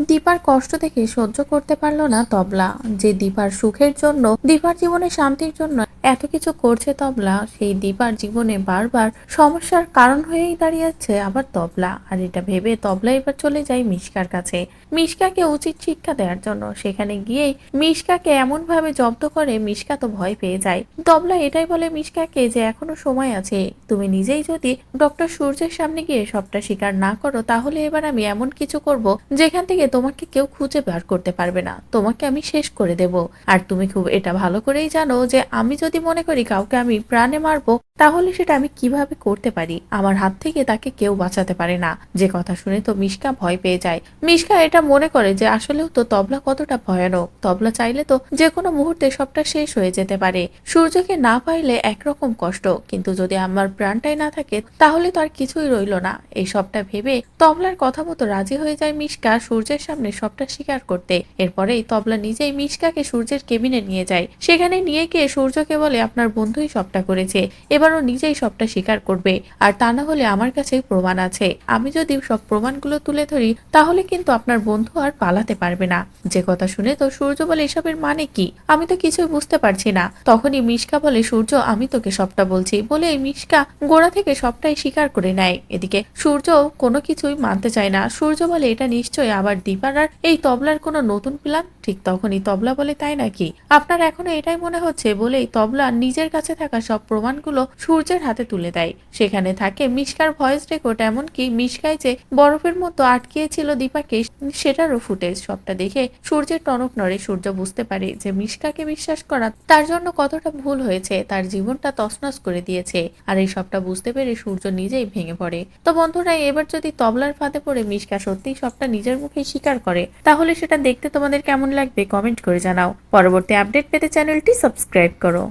দীপার কষ্ট দেখে সহ্য করতে পারল না তবলা। যে দীপার সুখের জন্য, দীপার জীবনে শান্তির জন্য এত কিছু করছে তবলা, সেই দীপার জীবনে বারবার সমস্যার কারণ হয়েই দাঁড়িয়েছে আবার তবলা। আর এটা ভেবে তবলা এবার চলে যায় মিশকার কাছে। মিশকাকে উচিত শিক্ষা দেওয়ার জন্য। সেখানে গিয়েই মিশকাকে এমন ভাবে জব্দ করে মিশকা তো ভয় পেয়ে যায়। তবলা এটাই বলে মিশকাকে যে এখনও সময় আছে, তুমি নিজেই যদি ডক্টর সূর্যের সামনে গিয়ে সবটা স্বীকার না করো, তাহলে এবার আমি এমন কিছু করব যেখান থেকে তোমাকে কেউ খুঁজে বার করতে পারবে না। তোমাকে আমি শেষ করে দেব। আর তুমি খুব, এটা ভালো করেই জানো যে আমি যদি মনে করি কাউকে আমি প্রাণে মারবো তাহলে সেটা আমি কীভাবে করতে পারি? আমার হাত থেকে তাকে কেউ বাঁচাতে পারে না। যে কথা শুনে তো মিশকা ভয় পেয়ে যায়। মিশকা এটা মনে করে যে আসলেও তো তবলা কতটা ভয়ানক। তবলা চাইলে তো যে কোনো মুহূর্তে সবটা শেষ হয়ে যেতে পারে। সূর্যকে না পাইলে একরকম কষ্ট। কিন্তু যদি আমার প্রাণটাই না থাকে, তাহলে তো আর কিছুই রইল না। এই সবটা ভেবে তবলার কথা মতো রাজি হয়ে যায় মিশকা সূর্যের সামনে সবটা স্বীকার করতে। এরপরেই তবলা নিজেই মিশকাকে সূর্যের কেবিনে নিয়ে যায়। সেখানে নিয়ে গিয়ে সূর্যকে বলে, আপনার বন্ধুই সবটা করেছে। এবারও নিজেই সবটা স্বীকার করবে। আর তা না হলে আমার কাছে প্রমাণ আছে। আমি যদি সব প্রমাণগুলো তুলে ধরি, তাহলে কিন্তু আপনার বন্ধু আর পালাতে পারবে না। যে কথা শুনে তো সূর্য বলে, এসবের মানে কি? আমি তো কিছুই বুঝতে পারছি না। তখনই মিশকা বলে, সূর্য, আমি তোকে সবটা বলছি। বলে এই মিশকা গোড়া থেকে সবটাই স্বীকার করে নেয়। এদিকে সূর্য কোনো কিছুই মানতে চায় না। সূর্য বলে, এটা নিশ্চয়ই আবার দীপারার এই তবলার কোনো নতুন প্ল্যান? ঠিক তখনই তবলা বলে, তাই নাকি? আপনার এখনও এটাই মনে হচ্ছে? বলেই তবলা নিজের কাছে থাকা সব প্রমাণগুলো সূর্যের হাতে তুলে দেয়। সেখানে থাকে মিশকার ভয়েস রেকর্ড, এমনকি মিশকায় যে বরফের মতো আটকিয়েছিল দীপাকে, সেটারও ফুটেজ। সবটা দেখে সূর্যের টনক নড়ে সূর্য বুঝতে পারে যে মিশকাকে বিশ্বাস করা তার জন্য কতটা ভুল হয়েছে, তার জীবনটা তছনছ করে দিয়েছে। আর এই সবটা বুঝতে পেরে সূর্য নিজেই ভেঙে পড়ে। তো বন্ধুরা, এবার যদি তবলার ফাঁদে পড়ে মিশকা সত্যিই সবটা নিজের মুখে স্বীকার করে, তাহলে সেটা দেখতে তোমাদের কেমন লাগবে কমেন্ট করে জানাও। পরবর্তী আপডেট পেতে চ্যানেলটি সাবস্ক্রাইব করো।